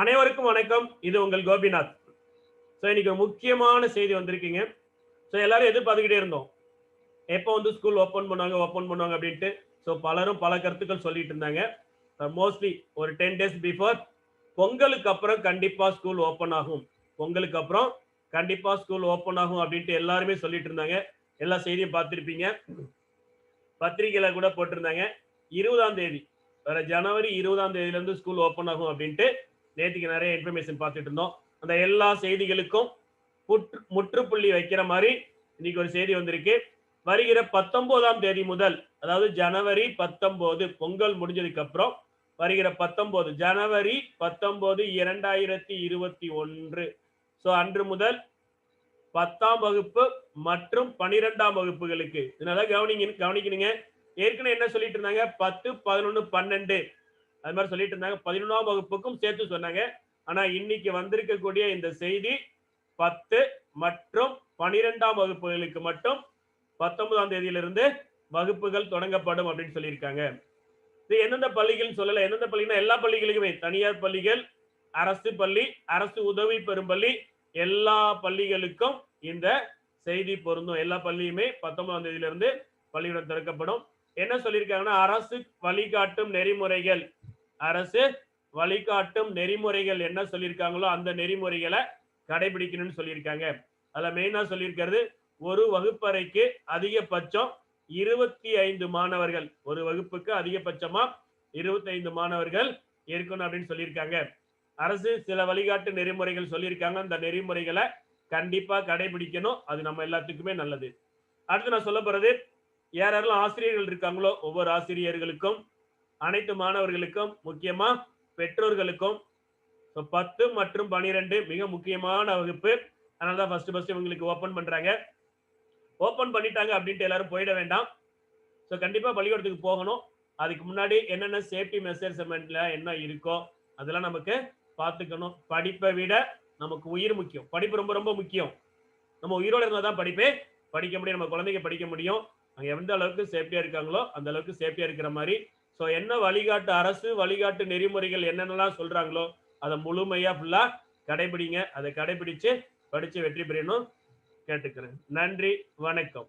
அனைவருக்கும் வணக்கம். இது உங்கள் கோபிநாத். ஸோ இன்னைக்கு முக்கியமான செய்தி வந்திருக்கீங்க. ஸோ எல்லாரும் எதிர்பார்த்துக்கிட்டே இருந்தோம். எப்போ வந்து ஸ்கூல் ஓப்பன் பண்ணுவாங்க ஓப்பன் பண்ணுவாங்க அப்படின்ட்டு. ஸோ பலரும் பல கருத்துக்கள் சொல்லிட்டு இருந்தாங்க. மோஸ்ட்லி ஒரு டென் டேஸ் பிஃபோர் பொங்கலுக்கு அப்புறம் கண்டிப்பாக ஸ்கூல் ஓப்பன் ஆகும். பொங்கலுக்கு அப்புறம் கண்டிப்பாக ஸ்கூல் ஓப்பன் ஆகும் அப்படின்ட்டு எல்லாருமே சொல்லிட்டு இருந்தாங்க. எல்லா செய்தியும் பார்த்துருப்பீங்க. பத்திரிகையில கூட போட்டிருந்தாங்க. இருபதாம் தேதி. வர ஜனவரி இருபதாம் தேதியிலேருந்து ஸ்கூல் ஓப்பன் ஆகும் அப்படின்ட்டு நேற்றுக்கு நிறைய இன்ஃபர்மேஷன் பார்த்துட்டு இருந்தோம். அந்த எல்லா செய்திகளுக்கும் முற்றுப்புள்ளி வைக்கிற மாதிரி இன்னைக்கு ஒரு செய்தி வந்திருக்கு. வருகிற பத்தொன்பதாம் தேதி முதல் அதாவது ஜனவரி பத்தொன்பது பொங்கல் முடிஞ்சதுக்கு அப்புறம் வருகிற பத்தொன்பது ஜனவரி பத்தொன்பது இரண்டாயிரத்தி இருபத்தி ஒன்று. ஸோ அன்று முதல் பத்தாம் வகுப்பு மற்றும் பனிரெண்டாம் வகுப்புகளுக்கு. இதனால கவனிங்க கவனிக்கணுங்க. ஏற்கனவே என்ன சொல்லிட்டு இருந்தாங்க? பத்து பதினொன்று பன்னெண்டு. அது மாதிரி சொல்லிட்டு இருந்தாங்க. பதினொன்றாம் வகுப்புக்கும் சேர்த்து சொன்னாங்க. ஆனா இன்னைக்கு வந்திருக்கக்கூடிய இந்த செய்தி பத்து மற்றும் பனிரெண்டாம் வகுப்புகளுக்கு மட்டும் பத்தொன்பதாம் தேதியிலிருந்து வகுப்புகள் தொடங்கப்படும் அப்படின்னு சொல்லியிருக்காங்க. இது எந்தெந்த பள்ளிகள் சொல்லல. எந்தெந்த பள்ளினா எல்லா பள்ளிகளுக்குமே தனியார் பள்ளிகள் அரசு பள்ளி அரசு உதவி பெறும் பள்ளி எல்லா பள்ளிகளுக்கும் இந்த செய்தி பொருந்தும். எல்லா பள்ளியுமே பத்தொன்பதாம் தேதியிலிருந்து பள்ளியுடன் திறக்கப்படும் என்ன சொல்லியிருக்காங்கன்னா அரசு வழிகாட்டும் நெறிமுறைகள் அரசு வழிகாட்டும் நெறிமுறைகள் என்ன சொல்லியிருக்காங்களோ அந்த நெறிமுறைகளை கடைபிடிக்கணும்னு சொல்லியிருக்காங்க. அதுல மெயினா சொல்லியிருக்கிறது ஒரு வகுப்பறைக்கு அதிகபட்சம் இருபத்தி ஐந்து மாணவர்கள். ஒரு வகுப்புக்கு அதிகபட்சமா இருபத்தி ஐந்து மாணவர்கள் இருக்கணும் அப்படின்னு சொல்லியிருக்காங்க. அரசு சில வழிகாட்டு நெறிமுறைகள் சொல்லியிருக்காங்க. அந்த நெறிமுறைகளை கண்டிப்பா கடைபிடிக்கணும். அது நம்ம எல்லாத்துக்குமே நல்லது. அடுத்து நான் சொல்ல போறது யாரெல்லாம் ஆசிரியர்கள் இருக்காங்களோ ஒவ்வொரு ஆசிரியர்களுக்கும் அனைத்து மாணவர்களுக்கும் முக்கியமா பெற்றோர்களுக்கும். ஸோ பத்து மற்றும் பனிரெண்டு மிக முக்கியமான வகுப்பு. அதனால தான் ஃபர்ஸ்ட் ஃபர்ஸ்ட் இவங்களுக்கு ஓப்பன் பண்றாங்க. ஓப்பன் பண்ணிட்டாங்க அப்படின்ட்டு எல்லாரும் போயிட வேண்டாம். ஸோ கண்டிப்பா பள்ளிக்கூடத்துக்கு போகணும். அதுக்கு முன்னாடி என்னென்ன சேஃப்டி மெஷர்ஸ்மெண்ட்ல என்ன இருக்கோ அதெல்லாம் நமக்கு பார்த்துக்கணும். படிப்பை விட நமக்கு உயிர் முக்கியம். படிப்பு ரொம்ப ரொம்ப முக்கியம். நம்ம உயிரோட இருந்தால் தான் படிப்பே படிக்க முடியும். நம்ம குழந்தைங்க படிக்க முடியும். அங்கே எந்த அளவுக்கு சேஃப்டியாக இருக்காங்களோ அந்த அளவுக்கு சேஃப்டியாக இருக்கிற மாதிரி ஸோ என்ன வழிகாட்டு அரசு வழிகாட்டு நெறிமுறைகள் என்னென்னலாம் சொல்றாங்களோ அதை முழுமையா ஃபுல்லா கடைபிடிங்க. அதை கடைபிடிச்சு படிச்சு வெற்றி பெறணும். கேட்டுக்கிறேன். நன்றி வணக்கம்.